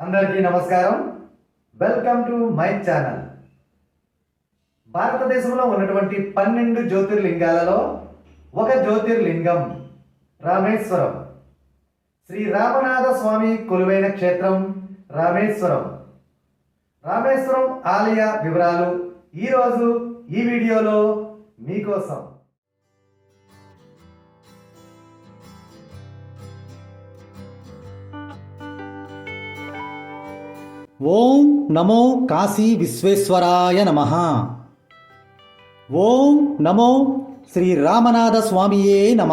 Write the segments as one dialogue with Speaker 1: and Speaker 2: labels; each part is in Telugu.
Speaker 1: అందరికీ నమస్కారం. వెల్కమ్ టు మై ఛానల్ భారతదేశంలో ఉన్నటువంటి పన్నెండు జ్యోతిర్లింగాలలో ఒక జ్యోతిర్లింగం రామేశ్వరం. శ్రీ రామనాథ స్వామి కొలువైన క్షేత్రం రామేశ్వరం. రామేశ్వరం ఆలయ వివరాలు ఈరోజు ఈ వీడియోలో మీకోసం.
Speaker 2: ఓం నమో కాశీ విశ్వేశ్వరాయ నమ. ఓం నమో శ్రీ రామనాథ స్వామియే నమ.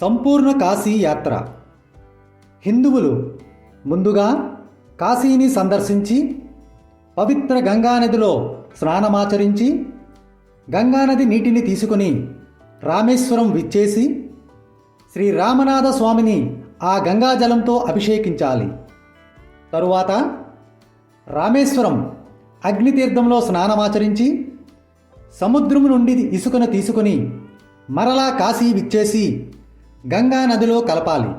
Speaker 2: సంపూర్ణ కాశీ యాత్ర. హిందువులు ముందుగా కాశీని సందర్శించి పవిత్ర గంగానదిలో స్నానమాచరించి గంగానది నీటిని తీసుకుని రామేశ్వరం విచ్చేసి శ్రీ రామనాథ స్వామిని ఆ గంగాజలంతో అభిషేకించాలి. తరువాత రామేశ్వరం అగ్నితీర్థంలో స్నానమాచరించి సముద్రము నుండి ఇసుకను తీసుకుని మరలా కాశీ విచ్చేసి గంగా నదిలో కలపాలి.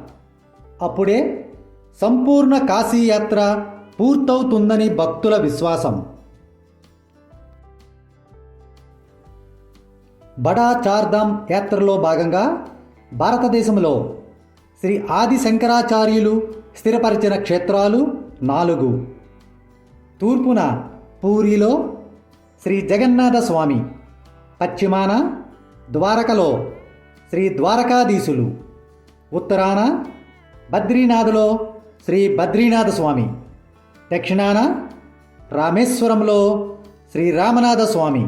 Speaker 2: అప్పుడే సంపూర్ణ కాశీ యాత్ర పూర్తవుతుందని భక్తుల విశ్వాసం. బడా చార్ధామ్ యాత్రలో భాగంగా భారతదేశంలో శ్రీ ఆది శంకరాచార్యులు స్థిరపరిచిన క్షేత్రాలు నాలుగు. తూర్పున పూరిలో శ్రీ జగన్నాథ స్వామి పశ్చిమాన ద్వారకలో శ్రీ ద్వారకాధీశులు ఉత్తరాన బద్రీనాథ్లో శ్రీ బద్రీనాథ స్వామి దక్షిణాన రామేశ్వరంలో శ్రీ రామనాథ స్వామి.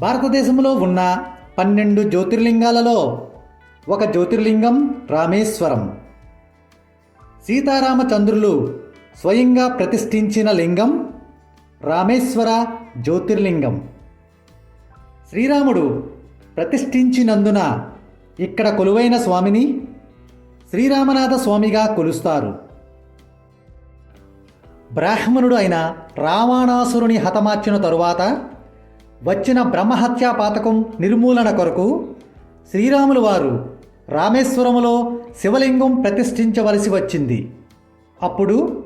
Speaker 2: భారతదేశంలో ఉన్న పన్నెండు జ్యోతిర్లింగాలలో ఒక జ్యోతిర్లింగం రామేశ్వరం. సీతారామచంద్రులు స్వయంగా ప్రతిష్ఠించిన లింగం రామేశ్వర జ్యోతిర్లింగం. శ్రీరాముడు ప్రతిష్ఠించినందున ఇక్కడ కొలువైన స్వామిని శ్రీరామనాథ స్వామిగా కొలుస్తారు. బ్రాహ్మణుడు అయిన రావణాసురుని హతమార్చిన తరువాత వచ్చిన బ్రహ్మహత్యా పాతకం నిర్మూలన కొరకు శ్రీరాములు వారు రామేశ్వరములో శివలింగం ప్రతిష్ఠించవలసి వచ్చింది. అప్పుడు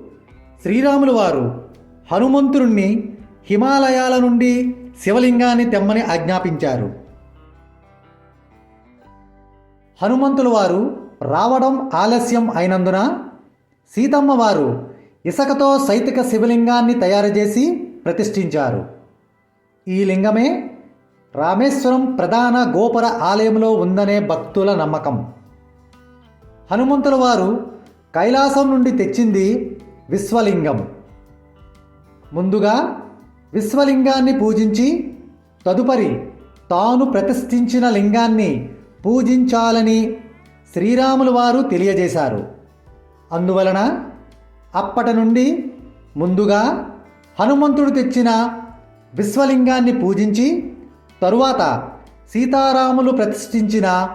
Speaker 2: శ్రీరాములు వారు హనుమంతుడిని హిమాలయాల నుండి శివలింగాన్ని తెమ్మని ఆజ్ఞాపించారు. హనుమంతుల వారు రావడం ఆలస్యం అయినందున సీతమ్మ వారు ఇసుకతో సైతిక శివలింగాన్ని తయారు చేసి ప్రతిష్ఠించారు. ఈ లింగమే రామేశ్వరం ప్రధాన గోపుర ఆలయంలో ఉందనే భక్తుల నమ్మకం. హనుమంతుల వారు కైలాసం నుండి తెచ్చింది విశ్వలింగం. ముందుగా విశ్వలింగాన్ని పూజించి తదుపరి తాను ప్రతిష్ఠించిన లింగాన్ని పూజించాలని శ్రీరాములు వారు తెలియజేశారు. అందువలన అప్పటి నుండి ముందుగా హనుమంతుడు తెచ్చిన విశ్వలింగాన్ని పూజించి తరువాత సీతారాములు ప్రతిష్ఠించిన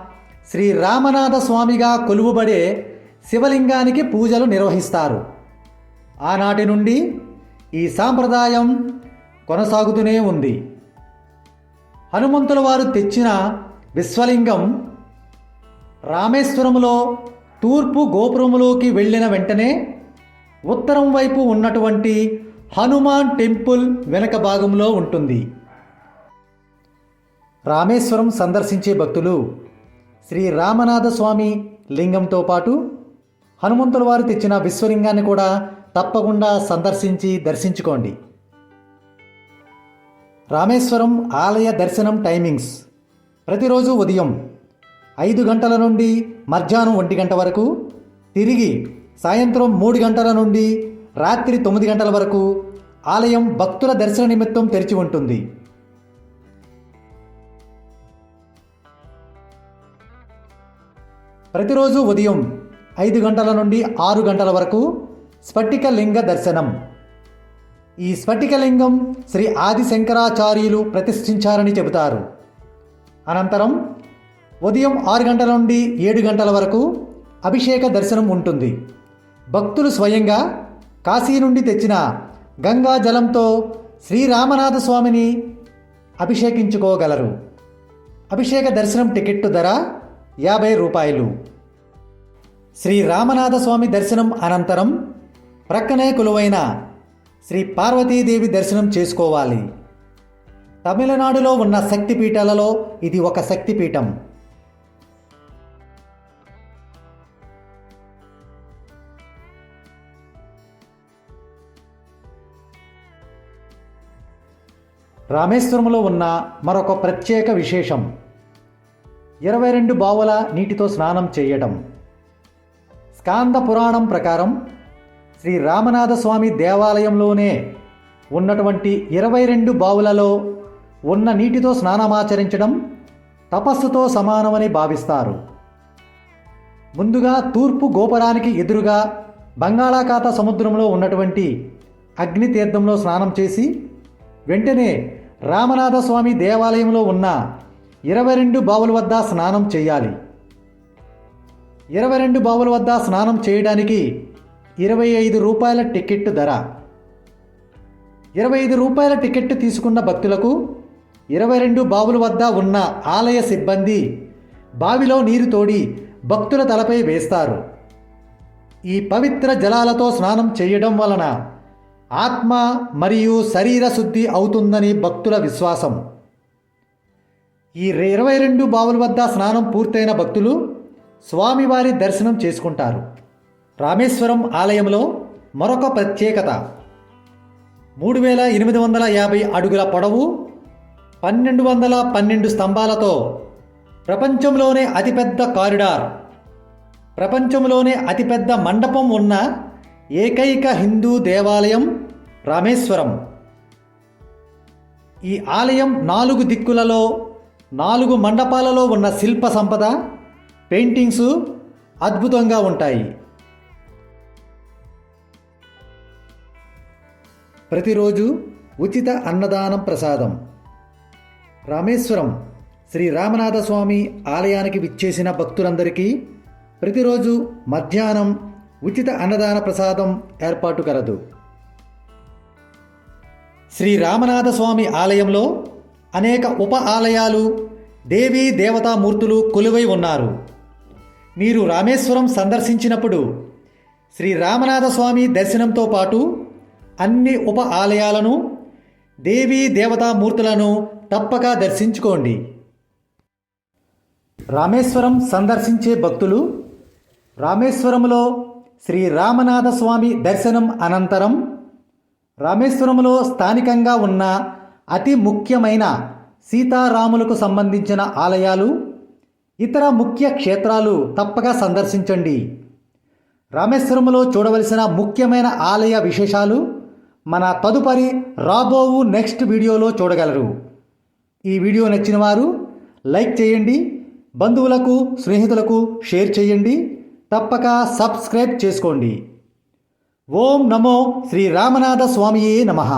Speaker 2: శ్రీ రామనాథ స్వామిగా కొలువుబడే శివలింగానికి పూజలు నిర్వహిస్తారు. ఆనాటి నుండి ఈ సాంప్రదాయం కొనసాగుతూనే ఉంది. హనుమంతుల వారు తెచ్చిన విశ్వలింగం రామేశ్వరములో తూర్పు గోపురములోకి వెళ్ళిన వెంటనే ఉత్తరం వైపు ఉన్నటువంటి హనుమాన్ టెంపుల్ వెనక భాగంలో ఉంటుంది. రామేశ్వరం సందర్శించే భక్తులు శ్రీ రామనాథ స్వామి లింగంతో పాటు హనుమంతుల వారు తెచ్చిన విశ్వలింగాన్ని కూడా తప్పకుండా సందర్శించి దర్శించుకోండి. రామేశ్వరం ఆలయ దర్శనం టైమింగ్స్. ప్రతిరోజు ఉదయం ఐదు గంటల నుండి మధ్యాహ్నం ఒంటి గంట వరకు తిరిగి సాయంత్రం మూడు గంటల నుండి రాత్రి తొమ్మిది గంటల వరకు ఆలయం భక్తుల దర్శన నిమిత్తం తెరిచి ఉంటుంది. ప్రతిరోజు ఉదయం ఐదు గంటల నుండి ఆరు గంటల వరకు స్ఫటికలింగ దర్శనం. ఈ స్ఫటికలింగం శ్రీ ఆది శంకరాచార్యులు ప్రతిష్ఠించారని చెబుతారు. అనంతరం ఉదయం ఆరు గంటల నుండి ఏడు గంటల వరకు అభిషేక దర్శనం ఉంటుంది. భక్తులు స్వయంగా కాశీ నుండి తెచ్చిన గంగా జలంతో శ్రీరామనాథ స్వామిని అభిషేకించుకోగలరు. అభిషేక దర్శనం టికెట్టు ధర యాభై రూపాయలు. శ్రీ రామనాథస్వామి దర్శనం అనంతరం ప్రక్కనే కొలువైన శ్రీ పార్వతీదేవి దర్శనం చేసుకోవాలి. తమిళనాడులో ఉన్న శక్తిపీఠాలలో ఇది ఒక శక్తిపీఠం. రామేశ్వరంలో ఉన్న మరొక ప్రత్యేక విశేషం. ఇరవై రెండు బావుల నీటితో స్నానం చేయటం స్కాంద పురాణం ప్రకారం శ్రీ రామనాథస్వామి దేవాలయంలోనే ఉన్నటువంటి ఇరవై రెండు బావులలో ఉన్న నీటితో స్నానమాచరించడం తపస్సుతో సమానమని భావిస్తారు. ముందుగా తూర్పు గోపురానికి ఎదురుగా బంగాళాఖాత సముద్రంలో ఉన్నటువంటి అగ్నితీర్థంలో స్నానం చేసి వెంటనే రామనాథస్వామి దేవాలయంలో ఉన్న ఇరవై రెండు బావుల వద్ద స్నానం చేయాలి. ఇరవై రెండు బావుల వద్ద స్నానం చేయడానికి ఇరవై ఐదు రూపాయల టికెట్ ధర. ఇరవై ఐదు రూపాయల టికెట్ తీసుకున్న భక్తులకు ఇరవై రెండు బావుల వద్ద ఉన్న ఆలయ సిబ్బంది బావిలో నీరు తోడి భక్తుల తలపై వేస్తారు. ఈ పవిత్ర జలాలతో స్నానం చేయడం వలన ఆత్మ మరియు శరీర శుద్ధి అవుతుందని భక్తుల విశ్వాసం. ఈ ఇరవై రెండు బావుల వద్ద స్నానం పూర్తయిన భక్తులు స్వామివారి దర్శనం చేసుకుంటారు. రామేశ్వరం ఆలయంలో మరొక ప్రత్యేకత. మూడు వేల ఎనిమిది వందల యాభై అడుగుల పొడవు పన్నెండు వందల పన్నెండు స్తంభాలతో ప్రపంచంలోనే అతిపెద్ద కారిడార్. ప్రపంచంలోనే అతిపెద్ద మండపం ఉన్న ఏకైక హిందూ దేవాలయం రామేశ్వరం. ఈ ఆలయం నాలుగు దిక్కులలో నాలుగు మండపాలలో ఉన్న శిల్ప సంపద పెయింటింగ్స్ అద్భుతంగా ఉంటాయి. ప్రతిరోజు ఉచిత అన్నదానం ప్రసాదం. రామేశ్వరం శ్రీ రామనాథ స్వామి ఆలయానికి విచ్చేసిన భక్తులందరికీ ప్రతిరోజు మధ్యాహ్నం ఉచిత అన్నదాన ప్రసాదం ఏర్పాటు కలదు. శ్రీ రామనాథ స్వామి ఆలయంలో అనేక ఉప ఆలయాలు దేవీ దేవతామూర్తులు కొలువై ఉన్నారు. మీరు రామేశ్వరం సందర్శించినప్పుడు శ్రీ రామనాథ స్వామి దర్శనంతో పాటు అన్ని ఉప ఆలయాలను దేవీ దేవతామూర్తులను తప్పక దర్శించుకోండి. రామేశ్వరం సందర్శించే భక్తులు రామేశ్వరంలో శ్రీ రామనాథ స్వామి దర్శనం అనంతరం రామేశ్వరంలో స్థానికంగా ఉన్న అతి ముఖ్యమైన సీతారాములకు సంబంధించిన ఆలయాలు ఇతర ముఖ్య క్షేత్రాలు తప్పక సందర్శించండి. రామేశ్వరంలో చూడవలసిన ముఖ్యమైన ఆలయ విశేషాలు మన తదుపరి రాబోవు నెక్స్ట్ వీడియోలో చూడగలరు. ఈ వీడియో నచ్చిన వారు లైక్ చేయండి బంధువులకు స్నేహితులకు షేర్ చేయండి తప్పక సబ్స్క్రైబ్ చేసుకోండి. ఓం నమో శ్రీ రామనాథ స్వామియే నమః.